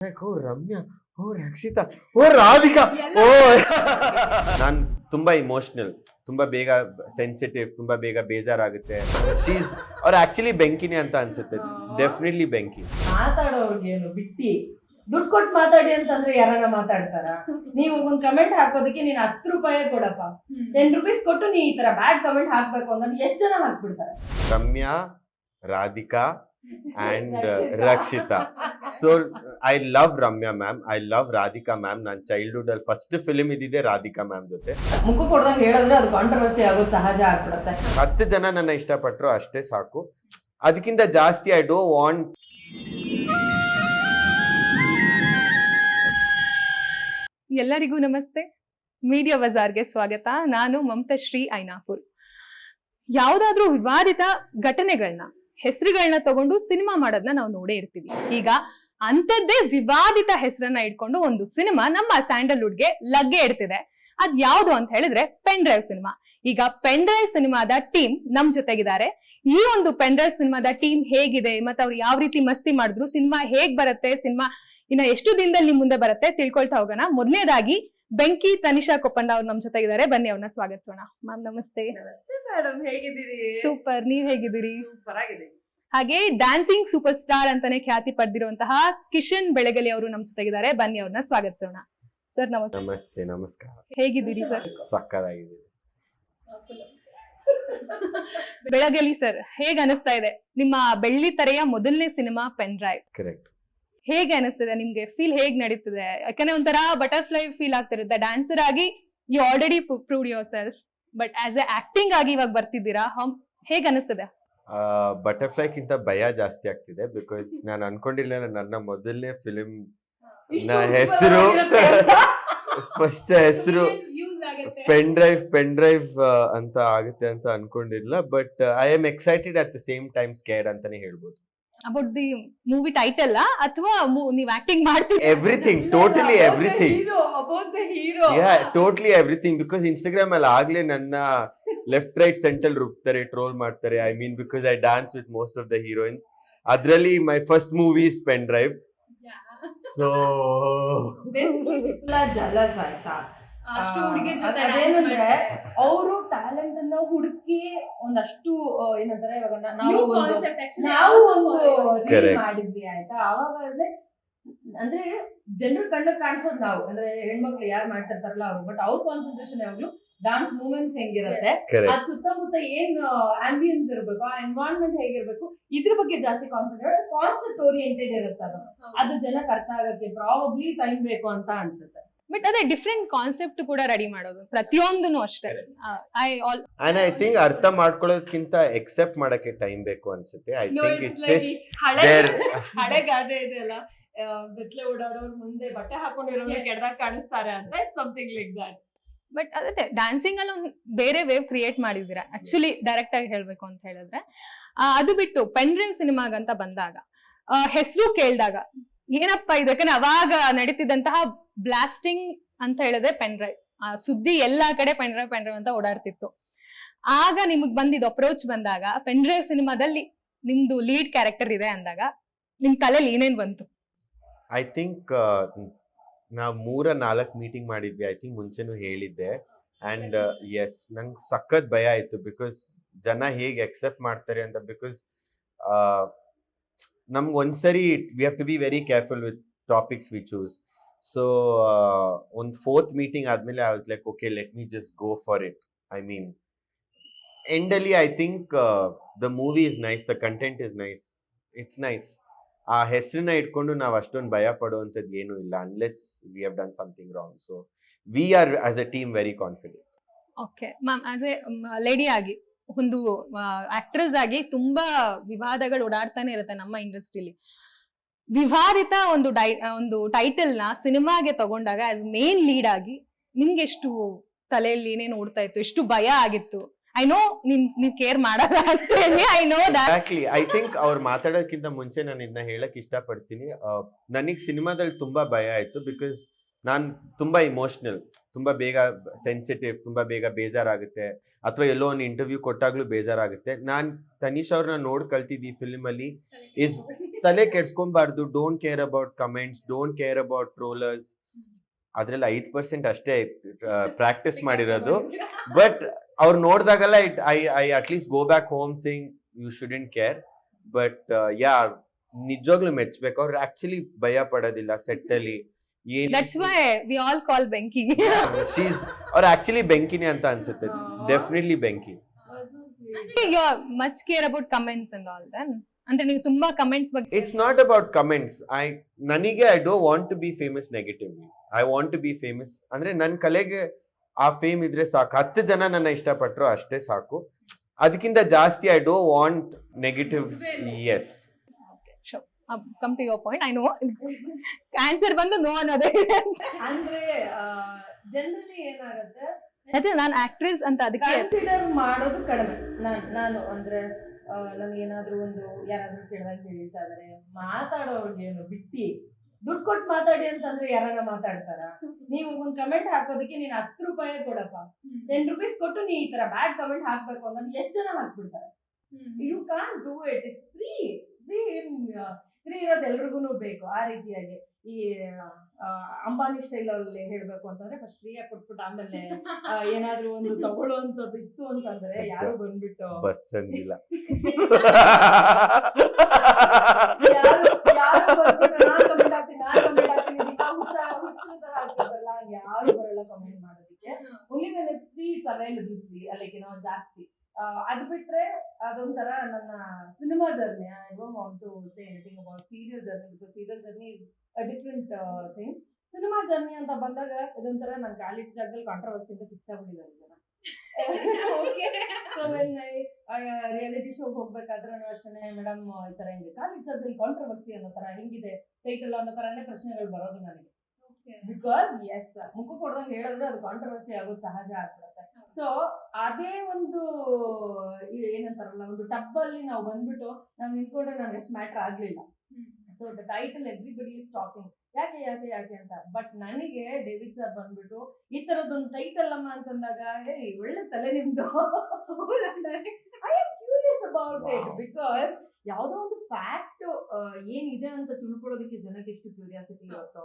ಓ Ramya oh Rakshita oh Radhika ಓ ನಾನ್ ತುಂಬಾ emotional ತುಂಬಾ ಬೇಗ ಸೆನ್ಸಿಟಿವ್ ತುಂಬಾ ಬೇಗ ಬೇಜಾರಾಗುತ್ತೆ. ಶೀಸ್ ಅವ್ರ ಆಕ್ಚುಲಿ ಬೆಂಕಿನಿ ಅಂತ ಅನ್ಸುತ್ತೆ. ಡೆಫಿನೆಟ್ಲಿ ಬೆಂಕಿ. ಮಾತಾಡೋರ್ಗೇನು ಬಿಟ್ಟಿ. ದುಡ್ಡು ಕೊಟ್ಟು ಮಾತಾಡಿ ಅಂತಂದ್ರೆ ಯಾರನ್ನ ಮಾತಾಡ್ತಾರ? ನೀವು ಒಂದ್ ಕಮೆಂಟ್ ಹಾಕೋದಕ್ಕೆ ನೀನ್ ಹತ್ತು ರೂಪಾಯಿ ಕೊಡಪ್ಪ. ಟೆನ್ ರುಪೀಸ್ ಕೊಟ್ಟು ನೀ ಈ ತರ ಬ್ಯಾಡ್ ಕಮೆಂಟ್ ಹಾಕ್ಬೇಕು ಅಂದ್ರೆ ಎಷ್ಟು ಜನ ಹಾಕ್ಬಿಡ್ತಾರೆ? Ramya Radhika and Rakshita. Rakshita so I love Ramya ma'am I love Radhika ma'am ನನ್ನ ಚೈಲ್ಡ್ಹುಡ್ ಅಲ್ಲಿ ಫಸ್ಟ್ ಫಿಲ್ಮ್ ಇದಿದೆ ರಾಧಿಕಾ ಮ್ಯಾಮ್ ಜೊತೆ. ಮುಖ ಕೊಡ್ದಂಗೆ ಹೇಳಿದ್ರೆ ಅದು ಕಾಂಟ್ರವರ್ಸಿ ಆಗೋದು ಸಹಜ ಆಗ್ಬಿಡುತ್ತೆ. ಹತ್ತು ಜನ ನನ್ನ ಇಷ್ಟಪಟ್ರು ಅಷ್ಟೇ ಸಾಕು. ಅದಕ್ಕಿಂತ ಜಾಸ್ತಿ ಐ ಡೋ ವಾಂಟ್ ಎಲ್ಲರಿಗೂ ನಮಸ್ತೆ. ಮೀಡಿಯಾ ಬಜಾರ್ಗೆ ಸ್ವಾಗತ. ನಾನು ಮಮತಾ ಶ್ರೀ ಐನಾಪುರ್. ಯಾವುದಾದ್ರೂ ವಿವಾದಿತ ಘಟನೆಗಳನ್ನ ಹೆಸರುಗಳನ್ನ ತಗೊಂಡು ಸಿನಿಮಾ ಮಾಡೋದನ್ನ ನಾವು ನೋಡೇ ಇರ್ತೀವಿ. ಈಗ ಅಂಥದ್ದೇ ವಿವಾದಿತ ಹೆಸರನ್ನ ಇಟ್ಕೊಂಡು ಒಂದು ಸಿನಿಮಾ ನಮ್ಮ ಸ್ಯಾಂಡಲ್ವುಡ್ಗೆ ಲಗ್ಗೆ ಇಡ್ತಿದೆ. ಅದ್ ಯಾವ್ದು ಅಂತ ಹೇಳಿದ್ರೆ ಪೆನ್ ಡ್ರೈವ್ ಸಿನಿಮಾ. ಈಗ ಪೆನ್ ಡ್ರೈವ್ ಸಿನಿಮಾದ ಟೀಮ್ ನಮ್ ಜೊತೆಗಿದ್ದಾರೆ. ಈ ಒಂದು ಪೆನ್ ಡ್ರೈವ್ ಸಿನಿಮಾದ ಟೀಮ್ ಹೇಗಿದೆ ಮತ್ತೆ ಅವ್ರು ಯಾವ ರೀತಿ ಮಸ್ತಿ ಮಾಡಿದ್ರು ಸಿನಿಮಾ ಹೇಗ್ ಬರುತ್ತೆ ಸಿನಿಮಾ ಇನ್ನ ಎಷ್ಟು ದಿನದಲ್ಲಿ ಮುಂದೆ ಬರುತ್ತೆ ತಿಳ್ಕೊಳ್ತಾ ಹೋಗೋಣ. ಮೊದಲನೇದಾಗಿ ಬೆಂಕಿ ತನಿಷಾ ಕೊಪ್ಪಂಡ ಅವ್ರು ನಮ್ ಜೊತೆಗಿದ್ದಾರೆ. ಬನ್ನಿ ಅವ್ರನ್ನ ಸ್ವಾಗತಿಸೋಣ. ಮ್ಯಾಮ್ ನಮಸ್ತೆ. ನಮಸ್ತೆ ಮೇಡಮ್ ಹೇಗಿದ್ದೀರಿ? ಸೂಪರ್ ನೀವ್ ಹೇಗಿದ್ದೀರಿ? ಸೂಪರ್ ಆಗಿದೆ ಹಾಗೆ ಡ್ಯಾನ್ಸಿಂಗ್ ಸೂಪರ್ ಸ್ಟಾರ್ ಅಂತಾನೆ ಖ್ಯಾತಿ ಪಡೆದಿರುವಂತಹ ಕಿಶನ್ ಬೆಳಗಲಿ ಅವರು ನಮ್ ಜೊತೆಗಿದ್ದಾರೆ. ಬನ್ನಿ ಅವ್ರನ್ನ ಸ್ವಾಗತಿಸೋಣ. ಸರ್ ನಮಸ್ತೆ. ನಮಸ್ತೆ ನಮಸ್ಕಾರ. ಹೇಗಿದ್ದೀರಿ ಸರ್? ಸಕ್ಕದಾಗಿದೆ ಬೆಳಗಲಿ ಸರ್ ಹೇಗ ಅನಿಸ್ತಾ ಇದೆ? ನಿಮ್ಮ ಬೆಳ್ಳಿ ತರೆಯ ಮೊದಲನೇ ಸಿನಿಮಾ ಪೆನ್ ಡ್ರೈವ್. ಕರೆಕ್ಟ್ ಹೇಗೆ ಅನಿಸ್ತಿದೆ? ನಿಮ್ಗೆ ಫೀಲ್ ಹೇಗ್ ನಡೀತಿದೆ? ಯಾಕಂದ್ರೆ ಒಂಥರ ಬಟರ್ಫ್ಲೈ ಫೀಲ್ ಆಗ್ತಿರುತ್ತೆ. ಡ್ಯಾನ್ಸರ್ ಆಗಿ you already prove yourself but as a acting ಆಗಿ ಇವಾಗ ಬರ್ತಿದ್ದೀರಾ? ಹೇಗ್ ಅನಿಸ್ತಿದೆ? ಬಟರ್ಫ್ಲೈಕ್ಕಿಂತ ಭಯ ಜಾಸ್ತಿ ಆಗ್ತಿದೆ ಬಿಕಾಸ್ ನಾನು ಅನ್ಕೊಂಡಿರ್ಲಿಲ್ಲ ನನ್ನ ಮೊದಲನೇ ಫಿಲಿಮ್ ನಾ ಹೆಸರು. ಫಸ್ಟ್ ಹೆಸರು ಪೆನ್ ಡ್ರೈವ್ ಪೆನ್ ಡ್ರೈವ್ ಅಂತ ಆಗುತ್ತೆ ಅಂತ ಅನ್ಕೊಂಡಿಲ್ಲ but I am excited at the same time scared ಅಂತಾನೆ ಹೇಳ್ಬೋದು. ಅಬೌಟ್ ದಿ ಮೂವಿ ಟೈಟಲ್ ಅಥವಾ ನೀವ್ ಆಕ್ಟಿಂಗ್ ಮಾಡ್ತೀವಿ everything totally everything totally about the hero. Yeah totally everything because Instagram ಅಲ್ಲಿ ಆಗ್ಲೇ ನನ್ನ ಲೆಫ್ಟ್ ರೈಟ್ ಸೆಂಟಲ್ ರುಬ್ತಾರೆ ಟ್ರೋಲ್ ಮಾಡ್ತಾರೆ. I mean because I dance with most of the heroines ಅದರಲ್ಲಿ my first movie is pen drive so jealous ಆಯ್ತಾ ಅದೇನಂದ್ರೆ ಅವರು talent ಅನ್ನ ಹುಡುಕಿ ಒಂದಷ್ಟು ಏನಂತಾರೆ ಇವಾಗ ನಾವು ನಾವು ಒಂದು Correct. ಮಾಡಿದ್ವಿ ಆಯ್ತಾ? ಅವಾಗ ಅಂದ್ರೆ ಅಂದ್ರೆ ಜನರು ಕಣ್ಣಿಗೆ ಕಾಣಿಸೋದು ನಾವು. ಅಂದ್ರೆ ಹೆಣ್ಮಕ್ಳು ಯಾರು ಮಾಡ್ತಿರ್ತಾರಲ್ಲ ಅವ್ರು ಬಟ್ ಅವ್ರ ಕಾನ್ಸಂಟ್ರೇಷನ್ ಯಾವಾಗ್ಲೂ ಡಾನ್ಸ್ ಮೂಮೆಂಟ್ಸ್ ಹೆಂಗಿರುತ್ತೆ? ಅದ್ ಸುತ್ತಮುತ್ತ ಏನ್ ಆಂಬಿಯನ್ಸ್ ಇರ್ಬೇಕು ಆ ಎನ್ವೈರನ್ಮೆಂಟ್ ಹೇಗಿರ್ಬೇಕು ಇದ್ರ ಬಗ್ಗೆ ಜಾಸ್ತಿ ಕಾನ್ಸಂಟ್ರೇಟ್ ಕಾನ್ಸೆಪ್ಟ್ ಓರಿಯೆಂಟೆಡ್ ಇರುತ್ತೆ ಅದು. ಅದು ಜನಕ್ಕೆ ಅರ್ಥ ಆಗಕ್ಕೆ ಪ್ರಾಬಬ್ಲಿ ಟೈಮ್ ಬೇಕು ಅಂತ ಅನ್ಸುತ್ತೆ. ಬಟ್ ಅದೇ ಡಿಫ್ರೆಂಟ್ ಕಾನ್ಸೆಪ್ಟ್ ಕೂಡ ರೆಡಿ ಮಾಡೋದು. ಪ್ರತಿಯೊಂದನು ಅಷ್ಟೇ. I all and I think ಅರ್ಥ ಮಾಡ್ಕೊಳ್ಳೋದಕ್ಕಿಂತ ಎಕ್ಸೆಪ್ಟ್ ಮಾಡಕ್ಕೆ ಟೈಮ್ ಬೇಕು ಅನ್ಸುತ್ತೆ. ಐ ಥಿಂಕ್ ಇಟ್ಸ್ ಜಸ್ಟ್ ಹಳೆ ಗಾದೆ ಇದೆಯಲ್ಲ ಬೆತ್ತಲೆ ಓಡಾಡೋರ್ ಮುಂದೆ ಬಟ್ಟೆ ಹಾಕೊಂಡಿರೋರು ಕೆಡ್ದಾಗ ಕಾಣಿಸ್ತಾರೆ ಅಂತ. It's something like that but ಅದೇ ಡ್ಯಾನ್ಸಿಂಗ್ ಅಲ್ಲಿ ಒಂದು ಬೇರೆ ವೇವ್ ಕ್ರಿಯೇಟ್ ಮಾಡಿದ್ದೀರಾ? ಆಕ್ಚುಲಿ ಡೈರೆಕ್ಟ್ ಆಗಿ ಹೇಳ್ಬೇಕು ಅಂತ ಹೇಳಿದ್ರೆ. ಅದು ಬಿಟ್ಟು ಪೆನ್ ಡ್ರೈವ್ ಸಿನಿಮಾಗಂತ ಬಂದಾಗ ಹೆಸರು ಕೇಳಿದಾಗ ಏನಪ್ಪ ಇದಕ್ಕೆ ಯಾಕಂದ್ರೆ ಅವಾಗ ನಡೀತಿದ್ದಂತಹ ಬ್ಲಾಸ್ಟಿಂಗ್ ಅಂತ ಹೇಳಿದ್ರೆ ಪೆನ್ ಡ್ರೈವ್ ಆ ಸುದ್ದಿ ಎಲ್ಲಾ ಕಡೆ ಪೆನ್ ಡ್ರೈವ್ ಪೆನ್ ಅಂತ ಓಡಾಡ್ತಿತ್ತು. ಆಗ ನಿಮಗ್ ಬಂದಿದ್ದು ಅಪ್ರೋಚ್ ಬಂದಾಗ ಪೆನ್ಡ್ರೈವ್ ಸಿನಿಮಾದಲ್ಲಿ ನಿಮ್ದು ಲೀಡ್ ಕ್ಯಾರೆಕ್ಟರ್ ಇದೆ ಅಂದಾಗ ನಿಮ್ ತಲೆಯಲ್ಲಿ ಏನೇನ್ ಬಂತು? ಐ ಥಿಂಕ್ ನಾವು ಮೂರ ನಾಲ್ಕು ಮೀಟಿಂಗ್ ಮಾಡಿದ್ವಿ ಐ ಥಿಂಕ್ ಮುಂಚೆನೂ ಹೇಳಿದ್ದೆ. ಅಂಡ್ ಎಸ್ ನಂಗೆ ಸಖತ್ ಭಯ ಆಯ್ತು ಬಿಕಾಸ್ ಜನ ಹೇಗೆ ಎಕ್ಸೆಪ್ಟ್ ಮಾಡ್ತಾರೆ ಅಂತ ಬಿಕಾಸ್ ನಮ್ಗೆ ಒಂದ್ಸರಿ we have to be very careful with topics we choose so ಒಂದು ಫೋರ್ತ್ ಮೀಟಿಂಗ್ ಆದ್ಮೇಲೆ I was like okay let me just go for it I mean ಎಂಡಲ್ಲಿ I think the movie is nice the content is nice it's nice ಆ ಹೆಸರನ್ನ ಇಟ್ಕೊಂಡು ನಾವು ಅಷ್ಟೊಂದು ಭಯ ಪಡುವಂಥದ್ದು ಏನೂ ಇಲ್ಲ unless we have done something wrong so we are as a team very confident okay ma'am as a lady ಆಗಿ, ಒಂದು ಆಕ್ಟ್ರೆಸ್ ಆಗಿ ತುಂಬಾ ವಿವಾದಗಳು ಓಡಾಡ್ತಾನೆ ಇರುತ್ತೆ ನಮ್ಮ ಇಂಡಸ್ಟ್ರಿಲಿ ವಿವಾದಿತ ಒಂದು ಡೈ ಒಂದು ಟೈಟಲ್ನ ಸಿನಿಮಾಗೆ ತಗೊಂಡಾಗ ಆಸ್ ಮೇನ್ ಲೀಡ್ ಆಗಿ ನಿಮ್ಗೆ ಎಷ್ಟು ತಲೆಯಲ್ಲಿ ಏನೇನು ಓಡ್ತಾ ಇತ್ತು, ಎಷ್ಟು ಭಯ ಆಗಿತ್ತು? ಐ ನೋ ನಿನ್ ನೀವ್ ಕೇರ್ ಮಾಡಲ್ಲ ಅಂತ ಹೇಳಿ I know that exactly I think ಅವ್ರು ಮಾತಾಡೋದಕ್ಕಿಂತ ಮುಂಚೆ ನಾನು ಇದನ್ನ ಹೇಳಕ್ ಇಷ್ಟಪಡ್ತೀನಿ. ನನಗೆ ಸಿನಿಮಾದಲ್ಲಿ ತುಂಬಾ ಭಯ ಆಯ್ತು ಬಿಕಾಸ್ ನಾನು ತುಂಬಾ ಇಮೋಷನಲ್ ತುಂಬಾ ಬೇಗ ಸೆನ್ಸಿಟಿವ್ ತುಂಬಾ ಬೇಗ ಬೇಜಾರಾಗುತ್ತೆ. ಅಥವಾ ಎಲ್ಲೋ ಒಂದು ಇಂಟರ್ವ್ಯೂ ಕೊಟ್ಟಾಗ್ಲೂ ಬೇಜಾರಾಗುತ್ತೆ. ನಾನು ತನೀಶ್ ಅವ್ರನ್ನ ನೋಡ್ ಕಲ್ತಿದ್ದು ಈ ಫಿಲ್ಮ್ ಅಲ್ಲಿ ಇಸ್ ತಲೆ ಕೆಡ್ಸ್ಕೊಂಬಾರ್ದು don't care about comments don't care about trollers ಅದ್ರಲ್ಲಿ ಐದ್ ಪರ್ಸೆಂಟ್ ಅಷ್ಟೇ ಪ್ರಾಕ್ಟೀಸ್ ಮಾಡಿರೋದು. ಬಟ್ ಅವ್ರು ನೋಡಿದಾಗಲ್ಲ it I I at least go back home since you shouldn't care but yeah ನಿಜವಾಗ್ಲೂ ಮೆಚ್ಚಬೇಕು ಅವ್ರು ಆಕ್ಚುಲಿ ಭಯ ಪಡೋದಿಲ್ಲ ಸೆಟ್ ಅಲ್ಲಿ that's why we all call benki she's ಅವ್ರು ಆಕ್ಚುಲಿ ಬೆಂಕಿನೇ ಅಂತ ಅನ್ಸುತ್ತೆ. Definitely benki you much care about comments and all then ಅಂದ್ರೆ ನೀವು ತುಂಬಾ ಕಮೆಂಟ್ಸ್ ಬಗ್ಗೆ it's not about comments I ನನಗೆ I don't want to be famous negatively I want to be famous ಅಂದ್ರೆ ನನ್ನ ಕಲೆಗೆ ಆ ಫೇಮ್ ಇದ್ರೆ ಸಾಕು. ಹತ್ತು ಜನ ನನ್ನ ಇಷ್ಟಪಟ್ಟರು ಅಷ್ಟೇ ಸಾಕು. ಅದಕ್ಕಿಂತ ಜಾಸ್ತಿ I don't want negative yes come to your point I know cancer ಬಂದು ನೋ ಅನ್ನೋದೇ ಅಂದ್ರೆ ಜನರಲಿ ಏನಾಗುತ್ತೆ? ಅದೇ ನಾನು ಆಕ್ಟ್ರೆಸ್ ಅಂತ ಅದಕ್ಕೆ ಕನ್ಸಿಡರ್ ಮಾಡೋದು ಕಡಿಮೆ. ನಾನು ನಾನು ಅಂದ್ರೆ ನನಗೇನಾದ್ರೂ ಒಂದು ಯಾರಾದ್ರೂ ಕೇಳಿದಾಗ ಹೇಳ್ತಾ ಇದಾರೆ ಮಾತಾಡೋರ್ಗೆ ಏನು ಬಿಟ್ಟಿ. ದುಡ್ಡು ಕೊಟ್ಟು ಮಾತಾಡಿ ಅಂತಂದ್ರೆ ಯಾರನ್ನ ಮಾತಾಡ್ತಾರ? ನೀವು ಒಂದ್ ಕಮೆಂಟ್ ಹಾಕೋದಕ್ಕೆ ನೀನ್ ಹತ್ತು ರೂಪಾಯಿ ಕೊಡಪ್ಪ. ಟೆನ್ ರುಪೀಸ್ ಕೊಟ್ಟು ನೀ ಈ ತರ ಬ್ಯಾಡ್ ಕಮೆಂಟ್ ಹಾಕ್ಬೇಕು ಅಂದ್ರೆ ಎಷ್ಟ್ ಜನ ಹಾಕ್ಬಿಡ್ತಾರೆ? You can do it is free free free ಇರೋದು ಎಲ್ರಿಗೂ ಬೇಕು ಆ ರೀತಿಯಾಗಿ. ಈ ಅಂಬಾನಿ ಸ್ಟೈಲ್ ಅಲ್ಲಿ ಹೇಳ್ಬೇಕು ಅಂತಂದ್ರೆ ಫಸ್ಟ್ ಫ್ರೀ ಆಗಿ ಕೊಟ್ಬಿಟ್ಟು ಆಮೇಲೆ ಏನಾದ್ರೂ ಒಂದು ತಗೊಳ್ಳುವಂತದ್ದು ಇತ್ತು ಅಂತಂದ್ರೆ. ಯಾರು ಬಂದ್ಬಿಟ್ಟು ಬಸ್ ಅಂದಿಲ್ಲ ಯಾರು ಯಾರು ಬಂದ್ಬಿಟ್ಟು ನಾನ್ ಕಮೆಂಟ್ ಹಾಕ್ತೀನಿ ನಾನ್ ಕಮೆಂಟ್ ಹಾಕ್ತೀನಿ ದಿನಾ ಹುಚ್ಚ ಹುಚ್ಚು ತರ ಹಾಕ್ತಾರಲ್ಲ ಹಂಗೆ ಯಾರು ಬರಲ್ಲ ಕಮೆಂಟ್ ಮಾಡೋದಕ್ಕೆ only when it's free it's available free like ಏನೋ ಜಾಸ್ತಿ ಆ, ಅದ್ ಬಿಟ್ರೆ ಅದೊಂಥರ ನನ್ನ cinema journey I don't want to say anything about serial journey because serial journey is a different thing cinema journey ಅಂತ ಬಂದಾಗ ಇದೊಂಥರ ನನ್ನ ಕ್ವಾಲಿಟಿ ಜಾಗದಲ್ಲಿ ಕಾಂಟ್ರವರ್ಸಿ ಅಂತ ಫಿಕ್ಸ್ ಆಗ್ಬಿಟ್ಟಿದ್ದಾರೆ ಜನ ಸೊ ವೆನ್ ಐ ರಿಯಾಲಿಟಿ ಶೋಗೆ ಹೋಗ್ಬೇಕಾದ್ರೂ ಅಷ್ಟೇ ಮೇಡಮ್ ಈ ತರ ಹಿಂಗೆ ಕಾಲೇಜ್ ಜಾಗದಲ್ಲಿ ಕಾಂಟ್ರವರ್ಸಿ ಅನ್ನೋ ತರ ಹೆಂಗಿದೆ ಟೈಟಲ್ ಅನ್ನೋ ತರನೇ ಪ್ರಶ್ನೆಗಳು ಬರೋದು ನನಗೆ. ಬಿಕಾಸ್ ಎಸ್ ಮುಖ ಕೊಡ್ದಂಗೆ ಹೇಳಿದ್ರೆ ಅದು ಕಾಂಟ್ರವರ್ಸಿ ಆಗೋದು ಸಹಜ ಆಗ್ಬಿಡುತ್ತೆ. ಸೊ ಅದೇ ಒಂದು ಏನಂತಾರಲ್ಲ ಒಂದು ಟಬ್ ಅಲ್ಲಿ ನಾವು ಬಂದ್ಬಿಟ್ಟು ನಾವು ನಿಂತ್ಕೊಂಡ್ರೆ ನನಗೆ ಅಷ್ಟು ಮ್ಯಾಟ್ರ್ ಆಗ್ಲಿಲ್ಲ. So the title everybody is talking ಯಾಕೆ ಯಾಕೆ ಯಾಕೆ ಅಂತ? ಬಟ್ ನನಗೆ ಡೇವಿಡ್ ಸರ್ ಬಂದ್ಬಿಟ್ಟು ಈ ತರದೊಂದು ಟೈಟಲ್ ಅಮ್ಮ ಅಂತಂದಾಗ ಹೇ ಒಳ್ಳೆ ತಲೆ ನಿಮ್ದು. I am curious about it. Because ಯಾವುದೋ ಒಂದು ಫ್ಯಾಕ್ಟ್ ಏನಿದೆ ಅಂತ ತಿಳ್ಕೊಳ್ಳೋದಕ್ಕೆ ಜನಕ್ಕೆ ಎಷ್ಟು ಕ್ಯೂರಿಯಾಸಿಟಿ ಇರುತ್ತೋ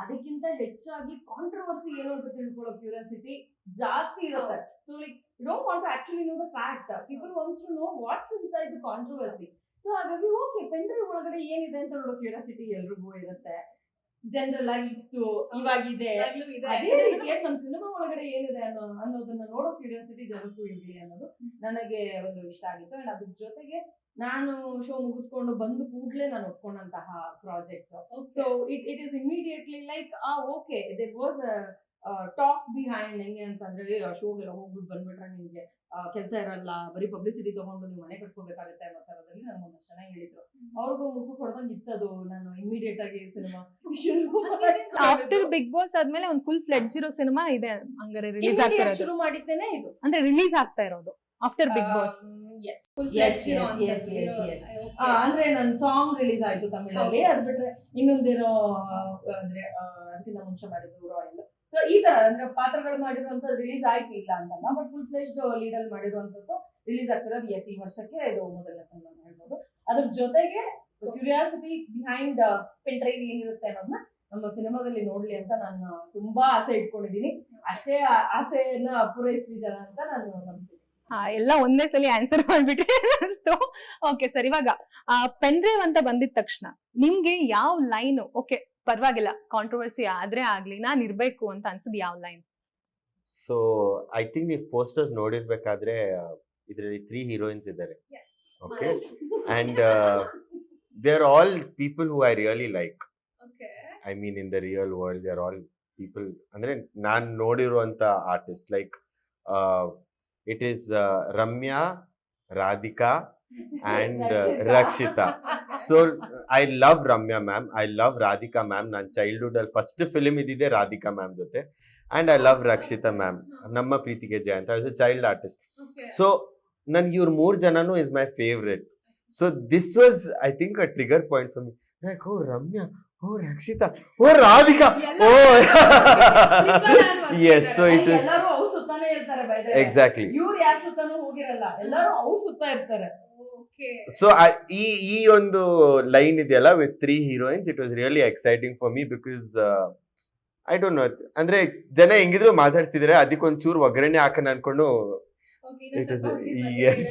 ಅದಕ್ಕಿಂತ ಹೆಚ್ಚಾಗಿ ಕಾಂಟ್ರವರ್ಸಿ ಏನು ಅಂತ ತಿಳ್ಕೊಳ್ಳೋ ಕ್ಯೂರಿಯಾಸಿಟಿ ಜಾಸ್ತಿ ಇರುತ್ತೆ. So like don't want to actually know the fact people wants to know what's inside the controversy so ಹಾಗಾಗಿ ಓಕೆ ಪೆಂಡ್ರೈವ್ ಒಳಗಡೆ ಏನಿದೆ ಅಂತ ನೋಡೋ ಕ್ಯೂರಿಯಾಸಿಟಿ ಎಲ್ರಿಗೂ ಇರುತ್ತೆ. ಜನರಲ್ ಆಗಿ ಇತ್ತು ಇವಾಗಿದೆ. ಅದೇ ರೀತಿಯಾಗಿ ನಮ್ಮ ಸಿನಿಮಾ ಒಳಗಡೆ ಏನಿದೆ ಅನ್ನೋ ಅನ್ನೋದನ್ನ ನೋಡೋ ಕ್ಯೂರಿಯಾಸಿಟಿ ಜನಕ್ಕೂ ಇರ್ಲಿ ಅನ್ನೋದು ನನಗೆ ಒಂದು ಇಷ್ಟ ಆಗಿತ್ತು. ಅಂಡ್ ಅದ್ರ ಜೊತೆಗೆ ನಾನು ಶೋ ಮುಗಿಸ್ಕೊಂಡು ಬಂದು ಕೂಡ್ಲೆ ನಾನು ಒಪ್ಕೊಂಡಂತಹ project so it it is immediately like ah okay there was talk behind ಹೆಂಗೆ ಅಂತಂದ್ರೆ ಶೋಗೆಲ್ಲ ಹೋಗ್ಬಿಟ್ಟು ಬಂದ್ಬಿಟ್ರೆ ನಿಮ್ಗೆ ಕೆಲಸ ಇರಲ್ಲ ಬರೀ ಪಬ್ಲಿಸಿಟಿ ತಗೊಂಡು ನೀವು ಮನೆ ಕಟ್ಕೋಬೇಕಾಗುತ್ತೆ ಅನ್ನೋ ತರದಲ್ಲಿ ನನ್ಗೆ ಒಂದಷ್ಟು ಚೆನ್ನಾಗಿ ಹೇಳಿದ್ರು. ಅವ್ರಿಗೂ ಮುಖ ಕೊಡ್ದಂಗೆ ಇತ್ತದು ನಾನು ಇಮಿಡಿಯೇಟ್ ಆಗಿ ಸಿನಿಮಾ ಆಫ್ಟರ್ ಬಿಗ್ ಬಾಸ್ ಆದ್ಮೇಲೆ ಒಂದು ಫುಲ್ ಫ್ಲೆಡ್ಜ್ ಇರೋ ಸಿನಿಮಾ ಇದೆ ಹಂಗಾರೆ ರಿಲೀಸ್ ಆಗ್ತಾ ಇರೋದು. ಶುರು ಮಾಡಿದ್ದೇನೆ ಇದು. ಅಂದ್ರೆ ರಿಲೀಸ್ ಆಗ್ತಾ ಇರೋದು ಆಫ್ಟರ್ ಬಿಗ್ ಬಾಸ್ ಅಂದ್ರೆ ನನ್ ಸಾಂಗ್ ರಿಲೀಸ್ ಆಯ್ತು ತಮಿಳಲ್ಲಿ. ಅದ್ ಬಿಟ್ರೆ ಇನ್ನೊಂದೇನೋ ಅಂದ್ರೆ ಅದಕ್ಕಿಂತ ಮುಂಚೆ ಮಾಡಿದ್ರು ರಾಯಲ್ ಸೊ ಈ ತರ ಅಂದ್ರೆ ಪಾತ್ರಗಳು ಮಾಡಿರುವಂತದ್ದು ರಿಲೀಸ್ ಆಯ್ತು ಇಲ್ಲ ಅಂತಲ್ಲ ಬಟ್ ಫುಲ್ ಫ್ಲೆಶ್ಡ್ ಲೀಡ್ ಅಲ್ಲಿ ಮಾಡಿರುವಂತದ್ದು ರಿಲೀಸ್ ಆಗ್ತಿರೋದು ಎಸ್ ಈ ವರ್ಷಕ್ಕೆ ಇದು ಮೊದಲ ಅಂತ ಹೇಳ್ಬೋದು. ಅದ್ರ ಜೊತೆಗೆ ಕ್ಯೂರಿಯಾಸಿಟಿ ಬಿಹೈಂಡ್ ಪೆನ್ ಡ್ರೈವ್ ಏನಿರುತ್ತೆ ಅನ್ನೋದನ್ನ ನಮ್ಮ ಸಿನಿಮಾದಲ್ಲಿ ನೋಡ್ಲಿ ಅಂತ ನಾನು ತುಂಬಾ ಆಸೆ ಇಟ್ಕೊಂಡಿದೀನಿ ಅಷ್ಟೇ ಆಸೆಯನ್ನ ಪೂರೈಸ್ಲಿ ಜನ ಅಂತ ನಾನು ನಂಬ್ತೀನಿ. ಹಾ, ಎಲ್ಲ ಒಂದೇ ಸಲ ಆನ್ಸರ್ ಮಾಡ್ಬಿಟ್ರಿ ಅನಿಸ್ತು ಓಕೆ ಸರ್ ಇವಾಗ ಪೆನ್ ಡ್ರೈವ್ ಅಂತ ಬಂದಿದ ತಕ್ಷಣ ನಿಮ್ಗೆ ಯಾವ ಲೈನ್ ಓಕೆ ಪರವಾಗಿಲ್ಲ ಕಾಂಟ್ರವರ್ಸಿ ಆದ್ರೆ ಆಗ್ಲಿ ನಾನು ಇರ್ಬೇಕು ಅಂತ ಅನ್ಸದ್ ಯಾವ ಲೈನ್ ಸೊ ಐ ಥಿಂಕ್ ನೀವು ಪೋಸ್ಟರ್ಸ್ ನೋಡಿರ್ಬೇಕಾದ್ರೆ ಇದರಲ್ಲಿ ತ್ರೀ ಹೀರೋಯಿನ್ಸ್ ಇದ್ದಾರೆ okay and they are all people who I really like I mean in the real world they are all people ಅಂದ್ರೆ ನಾನು ನೋಡಿರುವಂತ artist like it is Ramya Radhika and Rakshita. So I love Ramya ma'am I love Radhika ma'am ನನ್ನ childhood ಅಲ್ಲಿ first film ಇದ್ದಿದೆ Radhika ma'am ಜೊತೆ. And I love Rakshita ma'am ನಮ್ಮ ಪ್ರೀತಿಗೆ ಜಯ ಅಂತ. As child artist so ನನ್ಗೆ ಇವ್ರ ಮೂರು ಜನನು is my favourite so this was I think a trigger point for me like oh Ramya oh Rakshita oh Radhika oh. Yes so it is. Exactly ಇವ್ರು ಯಾರ ಸುತ್ತಾನು ಹೋಗಿರಲ್ಲ. ಎಲ್ಲರೂ ಅವ್ರು ಸುತ್ತ ಇರ್ತಾರೆ. ಸೊ ಈ ಈ ಒಂದು ಲೈನ್ ಇದೆಯಲ್ಲ with three heroines it was really exciting for me because I don't know ಅಂದ್ರೆ ಜನ ಹೆಂಗಿದ್ರು ಮಾತಾಡ್ತಿದ್ರೆ ಅದಕ್ಕೊಂಚೂರು ಒಗ್ಗರಣೆ ಹಾಕೋಣ ಅನ್ಕೊಂಡು ಇಟ್ ಇಸ್ ಎಸ್